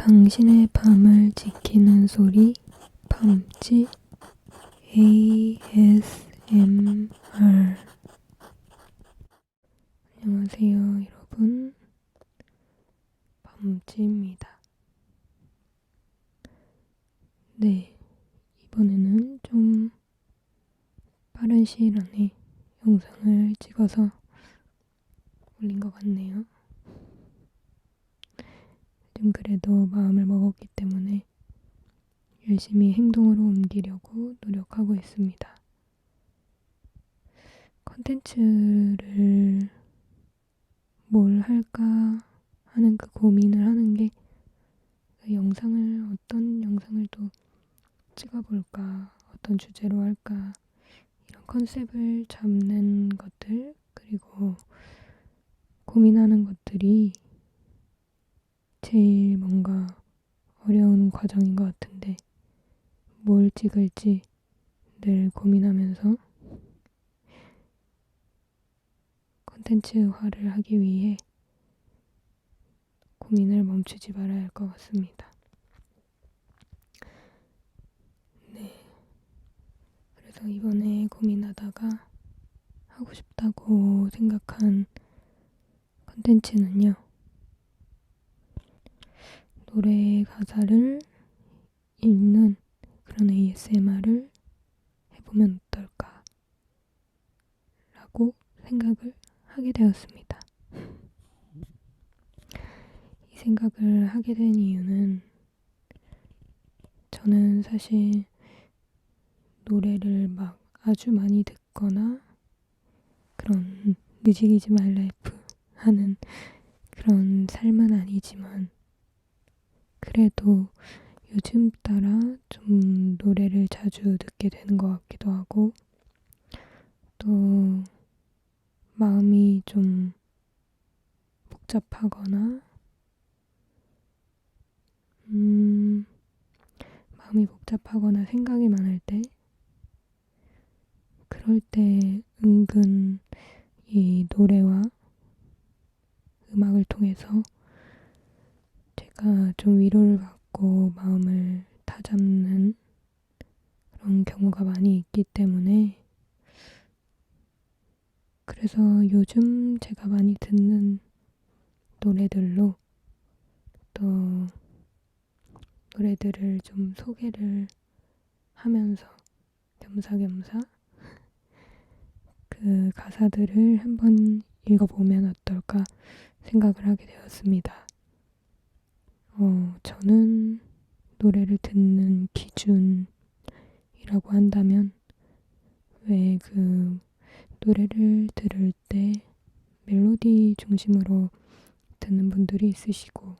당신의 밤을 지키는 소리 밤지 ASMR 안녕하세요 여러분. 밤지입니다. 네 이번에는 좀 빠른 시일 안에 영상을 찍어서 올린 것 같네요. 좀 그래도 마음을 먹었기 때문에 열심히 행동으로 옮기려고 노력하고 있습니다. 컨텐츠를 뭘 할까 하는 그 고민을 하는 게 그 영상을 어떤 영상을 또 찍어볼까 어떤 주제로 할까 이런 컨셉을 잡는 것들 그리고 고민하는 것들이 제일 뭔가 어려운 과정인 것 같은데 뭘 찍을지 늘 고민하면서 콘텐츠화를 하기 위해 고민을 멈추지 말아야 할 것 같습니다. 네. 그래서 이번에 고민하다가 하고 싶다고 생각한 콘텐츠는요. 노래 가사를 읽는 그런 ASMR을 해보면 어떨까? 라고 생각을 하게 되었습니다. 이 생각을 하게 된 이유는 저는 사실 노래를 막 아주 많이 듣거나 그런 뮤직이즈 마이 라이프 하는 그런 삶은 아니지만 그래도 요즘 따라 좀 노래를 자주 듣게 되는 것 같기도 하고 또 마음이 좀 복잡하거나 음 마음이 복잡하거나 생각이 많을 때 그럴 때 은근 이 노래와 음악을 통해서 제가 좀 위로를 받고 마음을 다잡는 그런 경우가 많이 있기 때문에 그래서 요즘 제가 많이 듣는 노래들로 또 노래들을 좀 소개를 하면서 겸사겸사 그 가사들을 한번 읽어보면 어떨까 생각을 하게 되었습니다. 어, 저는 노래를 듣는 기준이라고 한다면 왜 그 노래를 들을 때 멜로디 중심으로 듣는 분들이 있으시고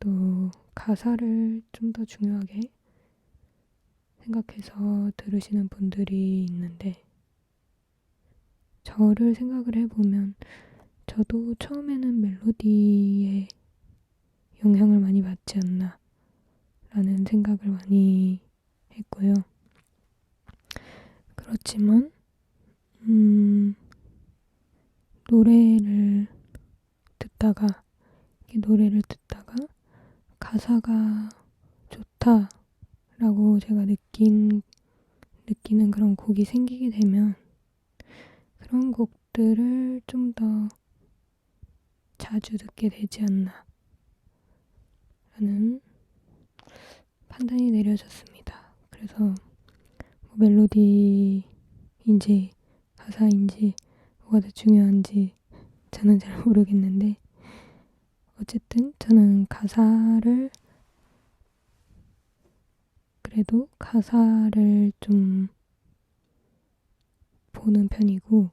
또 가사를 좀 더 중요하게 생각해서 들으시는 분들이 있는데 저를 생각을 해보면 저도 처음에는 멜로디에 영향을 많이 받지 않나 라는 생각을 많이 했고요. 그렇지만 음, 노래를 듣다가 노래를 듣다가 가사가 좋다라고 제가 느낀 느끼는 그런 곡이 생기게 되면 그런 곡들을 좀 더 자주 듣게 되지 않나 라는 판단이 내려졌습니다. 그래서 뭐 멜로디인지 가사인지 뭐가 더 중요한지 저는 잘 모르겠는데 어쨌든 저는 가사를 그래도 가사를 좀 보는 편이고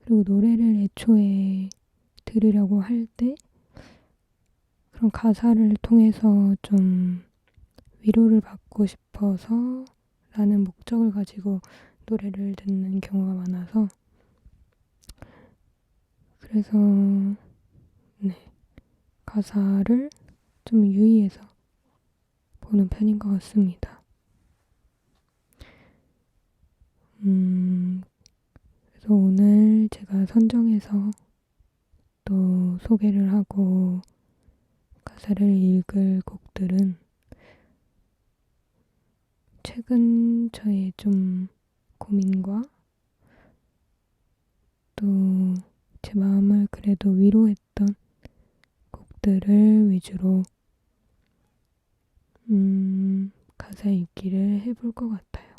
그리고 노래를 애초에 들으려고 할 때 그런 가사를 통해서 좀 위로를 받고 싶어서 라는 목적을 가지고 노래를 듣는 경우가 많아서 그래서 네 가사를 좀 유의해서 보는 편인 것 같습니다. 음 그래서 오늘 제가 선정해서 또 소개를 하고 가사를 읽을 곡들은 최근 저의 좀 고민과 또 제 마음을 그래도 위로했던 곡들을 위주로 음, 가사 읽기를 해볼 것 같아요.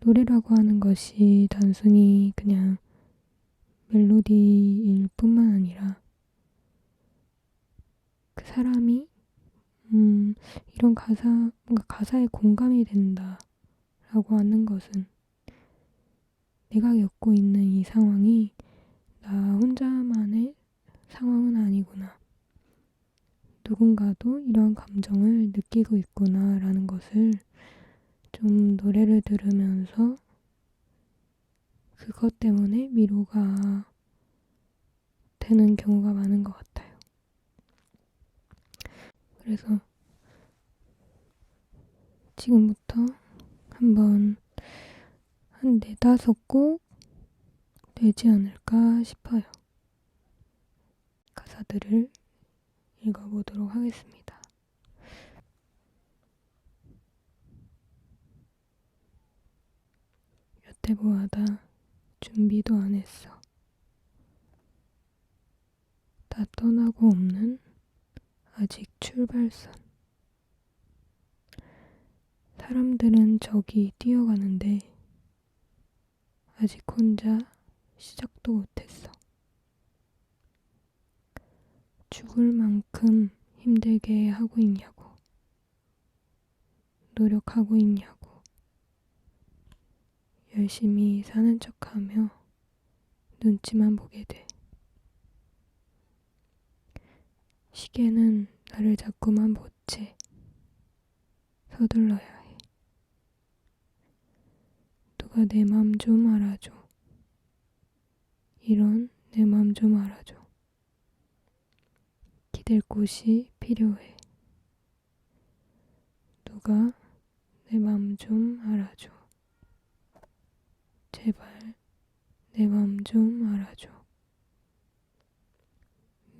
노래라고 하는 것이 단순히 그냥 멜로디일 뿐만 아니라 그 사람이 음, 이런 가사, 뭔가 가사에 공감이 된다라고 하는 것은 내가 겪고 있는 이 상황이 나 혼자만의 상황은 아니구나. 누군가도 이런 감정을 느끼고 있구나라는 것을 좀 노래를 들으면서 그것 때문에 위로가 되는 경우가 많은 것 같아요. 그래서 지금부터 한번 한 네다섯 곡 되지 않을까 싶어요. 가사들을 읽어보도록 하겠습니다. 여태 보아다 준비도 안 했어. 다 떠나고 없는 아직 출발선. 사람들은 저기 뛰어가는데 아직 혼자 시작도 못했어. 죽을 만큼 힘들게 하고 있냐고. 노력하고 있냐고. 열심히 사는 척 하며 눈치만 보게 돼. 시계는 나를 자꾸만 보채. 서둘러야 해. 누가 내 맘 좀 알아줘. 이런 내 맘 좀 알아줘. 기댈 곳이 필요해. 누가 내 맘 좀 알아줘. 제발 내 맘 좀 알아줘.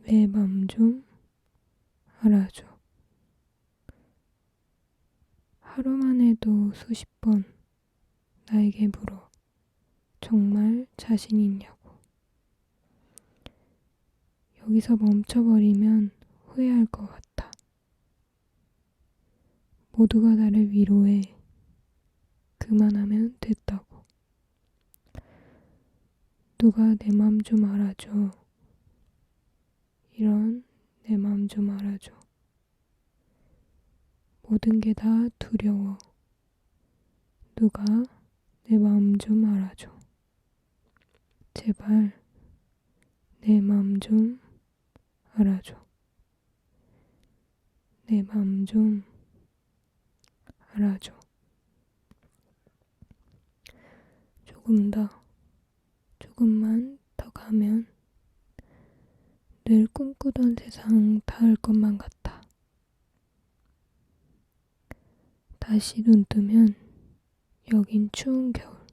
내 맘 좀 알아줘. 하루만 해도 수십 번 나에게 물어. 정말 자신 있냐고. 여기서 멈춰버리면 후회할 것 같아. 모두가 나를 위로해. 그만하면 됐다고. 누가 내 맘 좀 알아줘. 이런 내맘좀 알아줘. 모든 게 다 두려워. 누가 내 마음 좀 알아줘. 제발 내 마음 좀 알아줘. 내 마음 좀 알아줘. 조금 더, 조금만 더 가면 늘 꿈꾸던 세상 닿을 것만 같아. 다시 눈 뜨면 여긴 추운 겨울.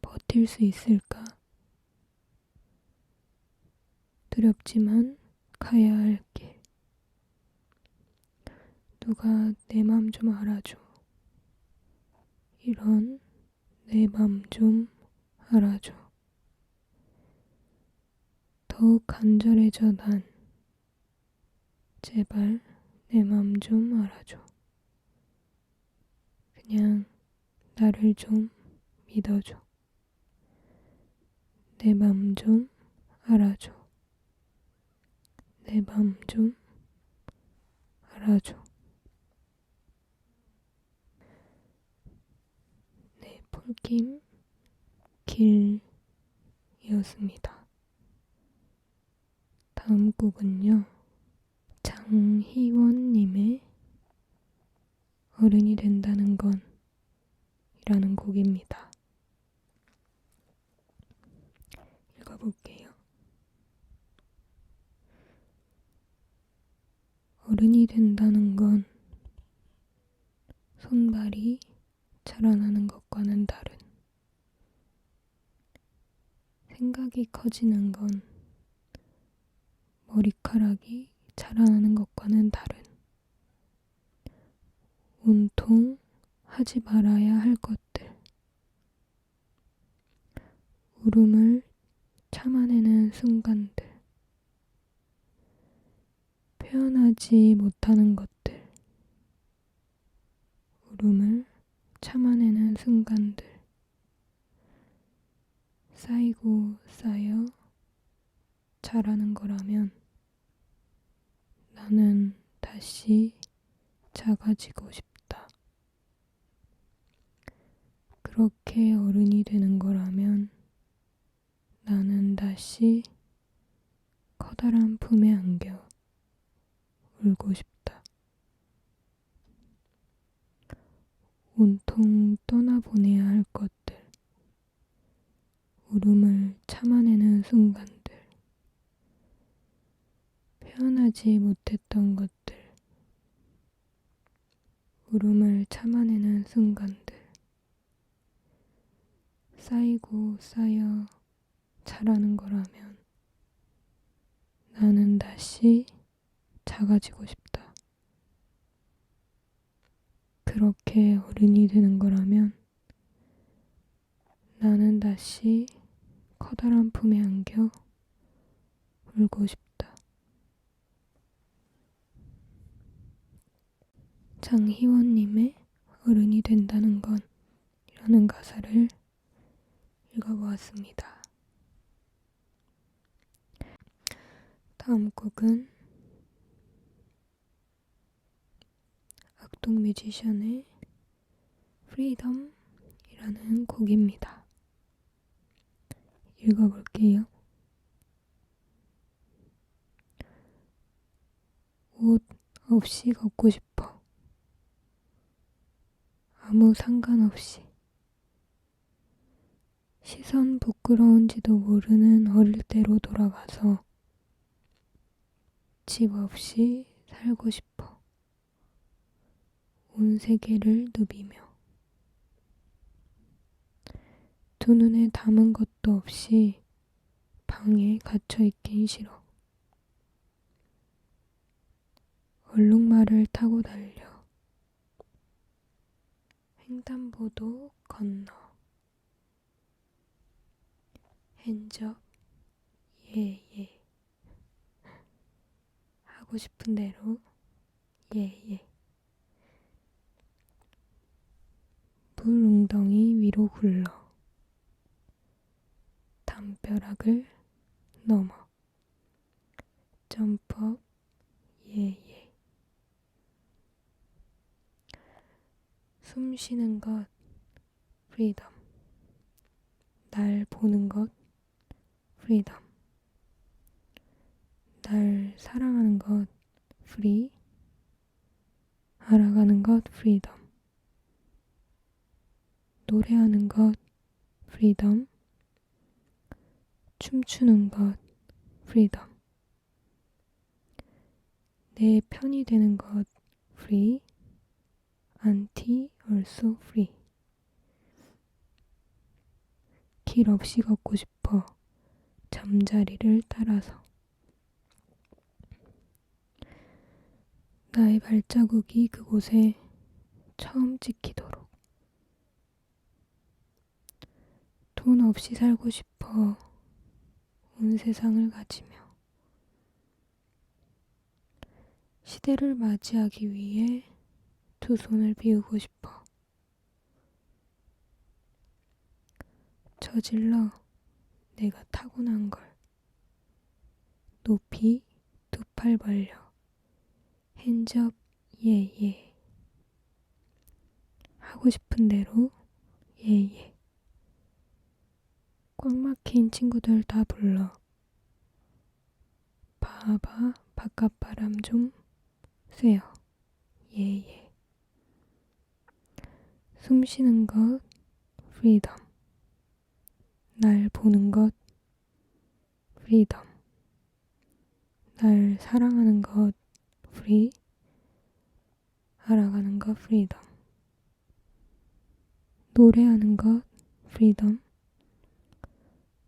버틸 수 있을까? 두렵지만 가야 할 길. 누가 내 맘 좀 알아줘. 이런 내 맘 좀 알아줘. 더욱 간절해져 난. 제발 내 맘 좀 알아줘. 그냥 나를 좀 믿어줘. 내 맘 좀 알아줘. 내 맘 좀 알아줘. 네, 폴킴 길이었습니다. 다음 곡은요, 장희원님의 어른이 된다는 건 이라는 곡입니다. 읽어볼게요. 어른이 된다는 건 손발이 자라나는 것과는 다른 생각이 커지는 건 머리카락이 자라나는 것과는 다른 온통 하지 말아야 할 것들. 울음을 참아내는 순간들. 표현하지 못하는 것들. 울음을 참아내는 순간들. 쌓이고 쌓여 자라는 거라면 나는 다시 작아지고 싶다. 그렇게 어른이 되는 거라면 나는 다시 커다란 품에 안겨 울고 싶다. 온통 떠나보내야 할 것들. 울음을 참아내는 순간들. 표현하지 못했던 것들. 울음을 참아내는 순간들. 쌓이고 쌓여 자라는 거라면 나는 다시 작아지고 싶다. 그렇게 어른이 되는 거라면 나는 다시 커다란 품에 안겨 울고 싶다. 장희원님의 어른이 된다는 건 이라는 가사를 읽어보았습니다. 다음 곡은 악동 뮤지션의 프리덤이라는 곡입니다. 읽어볼게요. 옷 없이 걷고 싶어. 아무 상관없이. 시선 부끄러운지도 모르는 어릴 때로 돌아가서 집 없이 살고 싶어. 온 세계를 누비며. 두 눈에 담은 것도 없이 방에 갇혀 있긴 싫어. 얼룩말을 타고 달려. 횡단보도 건너. 핸접, 예, 예. 하고 싶은 대로, 예, 예. 물 웅덩이 위로 굴러. 담벼락을 넘어. 점프업, 예, 예. 숨 쉬는 것, 프리덤. 날 보는 것, 프리덤. 날 사랑하는 것, 프리. 알아가는 것, 프리덤. 노래하는 것, 프리덤. 춤추는 것, 프리덤. 내 편이 되는 것, free. anti, also free. 길 없이 걷고 싶어. 잠자리를 따라서. 나의 발자국이 그곳에 처음 찍히도록. 돈 없이 살고 싶어. 온 세상을 가지며. 시대를 맞이하기 위해 두 손을 비우고 싶어. 저질러 내가 타고난 걸. 높이 두 팔 벌려. 핸접 예예. 하고 싶은 대로 예예. 꽉 막힌 친구들 다 불러. 봐봐 바깥바람 좀 쐬어. 예예. 숨 쉬는 것 프리덤. 날 보는 것 프리덤. 날 사랑하는 것 프리. 알아가는 것 프리덤. 노래하는 것 프리덤.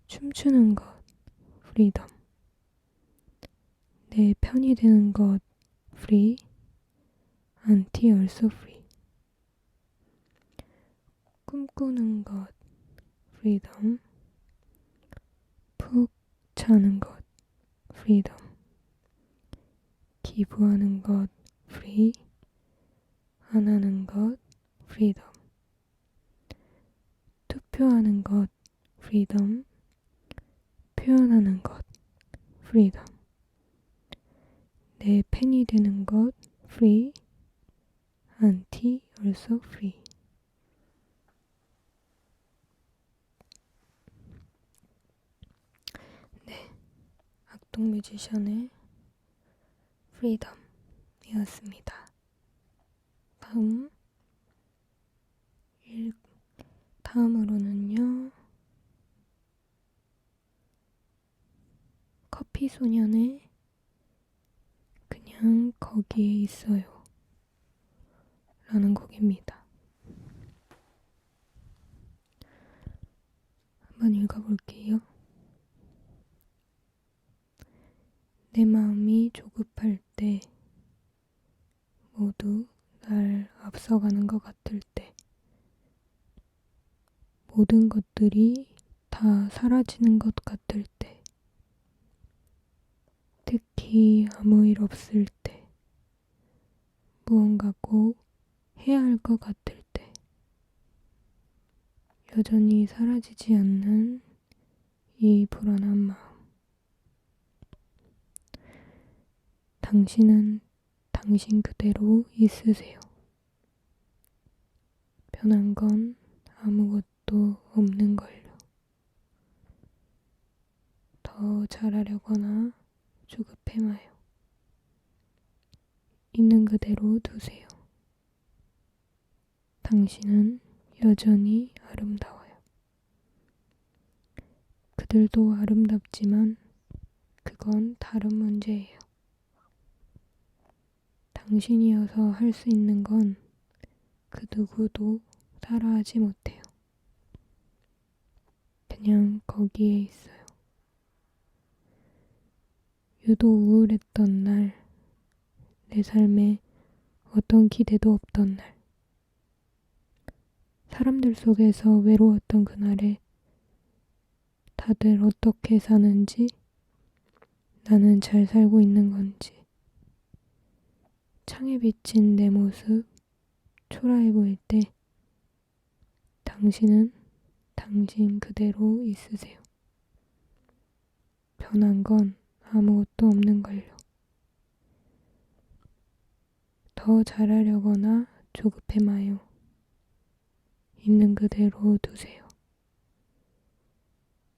춤추는 것 프리덤. 내 편이 되는 것 free, anti also free. 꿈꾸는 것 freedom, 푹 자는 것 freedom, 기부하는 것 free, 안 하는 것 freedom, 투표하는 것 freedom, 표현하는 것 freedom, 내 팬이 되는 것 free, anti also free. 네, 악동 뮤지션의 프리덤이었습니다. 다음 일, 다음으로는요. 커피 소년의 그냥 거기에 있어요. 라는 곡입니다. 한번 읽어볼게요. 내 마음이 조급할 때, 모두 날 앞서가는 것 같을 때, 모든 것들이 다 사라지는 것 같을 때, 특히 아무 일 없을 때, 무언가 꼭 해야 할 것 같을 때, 여전히 사라지지 않는 이 불안한 마음. 당신은 당신 그대로 있으세요. 변한 건 아무것도 없는 걸요. 더 잘하려거나 조급해 마요. 있는 그대로 두세요. 당신은 여전히 아름다워요. 그들도 아름답지만 그건 다른 문제예요. 당신이어서 할 수 있는 건 그 누구도 따라하지 못해요. 그냥 거기에 있어요. 유독 우울했던 날, 내 삶에 어떤 기대도 없던 날, 사람들 속에서 외로웠던 그날에 다들 어떻게 사는지, 나는 잘 살고 있는 건지, 창에 비친 내 모습 초라해 보일 때 당신은 당신 그대로 있으세요. 변한 건 아무것도 없는 걸요. 더 잘하려거나 조급해 마요. 있는 그대로 두세요.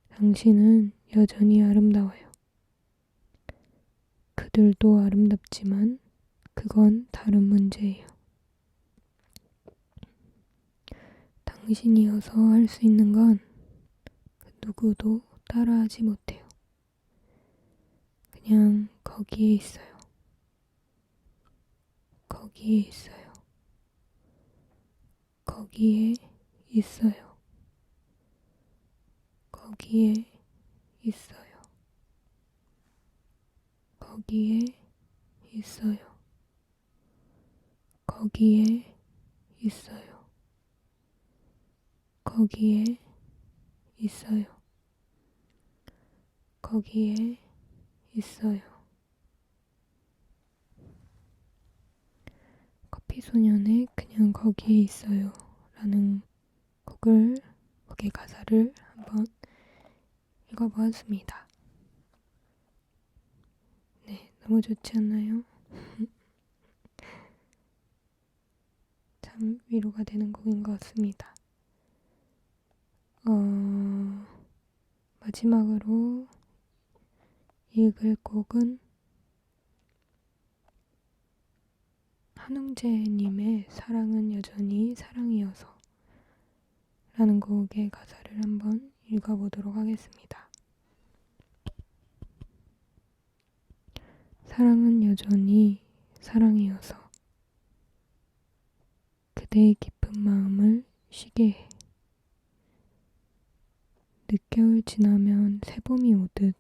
당신은 여전히 아름다워요. 그들도 아름답지만 그건 다른 문제예요. 당신이어서 할 수 있는 건 누구도 따라하지 못해요. 그냥 거기에 있어요. 거기에 있어요. 거기에 있어요. 거기에 있어요. 거기에 있어요. 거기에 있어요. 거기에 있어요. 거기에 있어요. 커피 소년의 그냥 거기에 있어요. 라는 곡을, 곡의 가사를 한번 읽어보았습니다. 네, 너무 좋지 않나요? 참 위로가 되는 곡인 것 같습니다. 어, 마지막으로 읽을 곡은 한웅재님의 사랑은 여전히 사랑이어서 라는 곡의 가사를 한번 읽어보도록 하겠습니다. 사랑은 여전히 사랑이어서 그대의 깊은 마음을 쉬게 해. 늦겨울 지나면 새봄이 오듯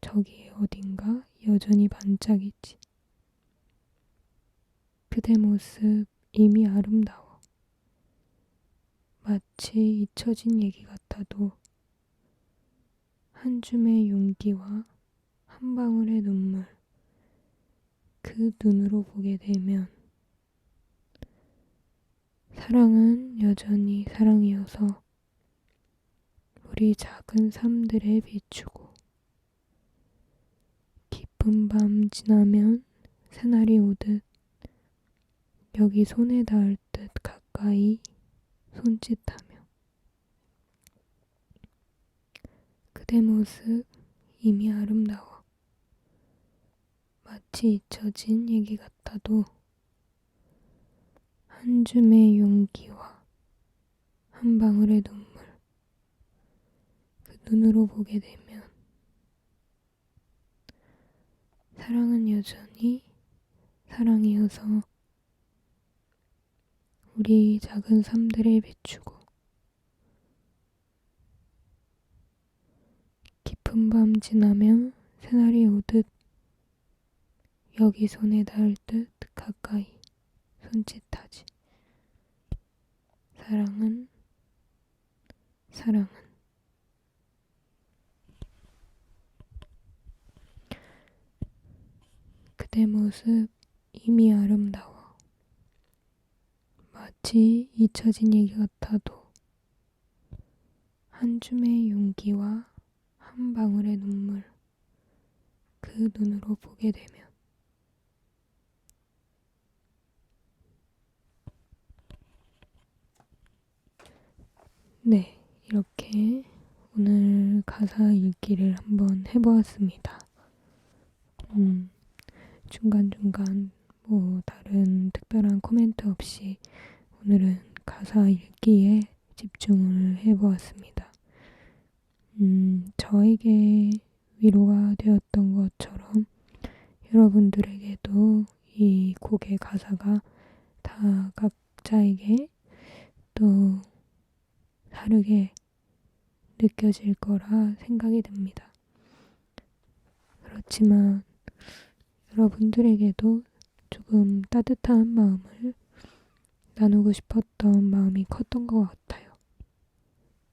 저기 어딘가 여전히 반짝이지. 그대 모습 이미 아름다워. 마치 잊혀진 얘기 같아도 한 줌의 용기와 한 방울의 눈물, 그 눈으로 보게 되면 사랑은 여전히 사랑이어서 우리 작은 삶들에 비추고 깊은 밤 지나면 새날이 오듯 여기 손에 닿을 듯 가까이 손짓하며 그대 모습 이미 아름다워 마치 잊혀진 얘기 같아도 한 줌의 용기와 한 방울의 눈물 그 눈으로 보게 되면 사랑은 여전히 사랑이어서 우리 작은 삶들에 비추고 깊은 밤 지나면 새날이 오듯 여기 손에 닿을 듯 가까이 손짓하지. 사랑은 사랑은 그대 모습 이미 아름다워. 마치 잊혀진 얘기 같아도 한 줌의 용기와 한 방울의 눈물 그 눈으로 보게 되면 네, 이렇게 오늘 가사 읽기를 한번 해보았습니다. 음, 중간중간 뭐 다른 특별한 코멘트 없이 오늘은 가사 읽기에 집중을 해보았습니다. 음, 저에게 위로가 되었던 것처럼 여러분들에게도 이 곡의 가사가 다 각자에게 또 다르게 느껴질 거라 생각이 듭니다. 그렇지만 여러분들에게도 조금 따뜻한 마음을 나누고 싶었던 마음이 컸던 것 같아요.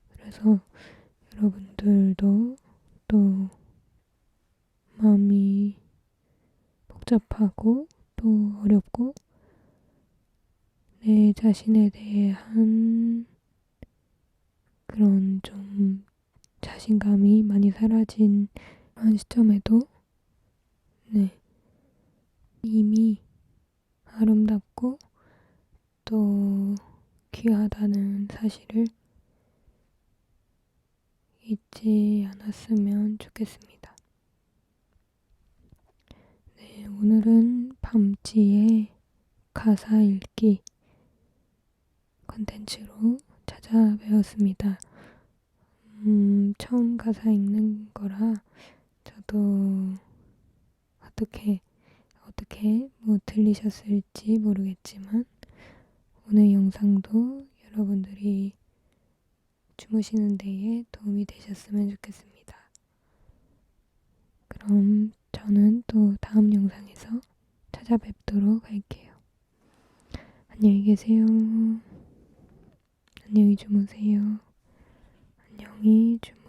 그래서 여러분들도 또 마음이 복잡하고 또 어렵고 내 자신에 대한 그런 좀 자신감이 많이 사라진 그런 시점에도 네 이미 아름답고 또 귀하다는 사실을 잊지 않았으면 좋겠습니다. 네, 오늘은 밤지의 가사 읽기 컨텐츠로 찾아뵈었습니다. 음, 처음 가사 읽는 거라 저도 어떻게 어떻게 뭐 들리셨을지 모르겠지만 오늘 영상도 여러분들이 주무시는 데에 도움이 되셨으면 좋겠습니다. 그럼 저는 또 다음 영상에서 찾아뵙도록 할게요. 안녕히 계세요. 안녕히 주무세요. 안녕히 주무세요.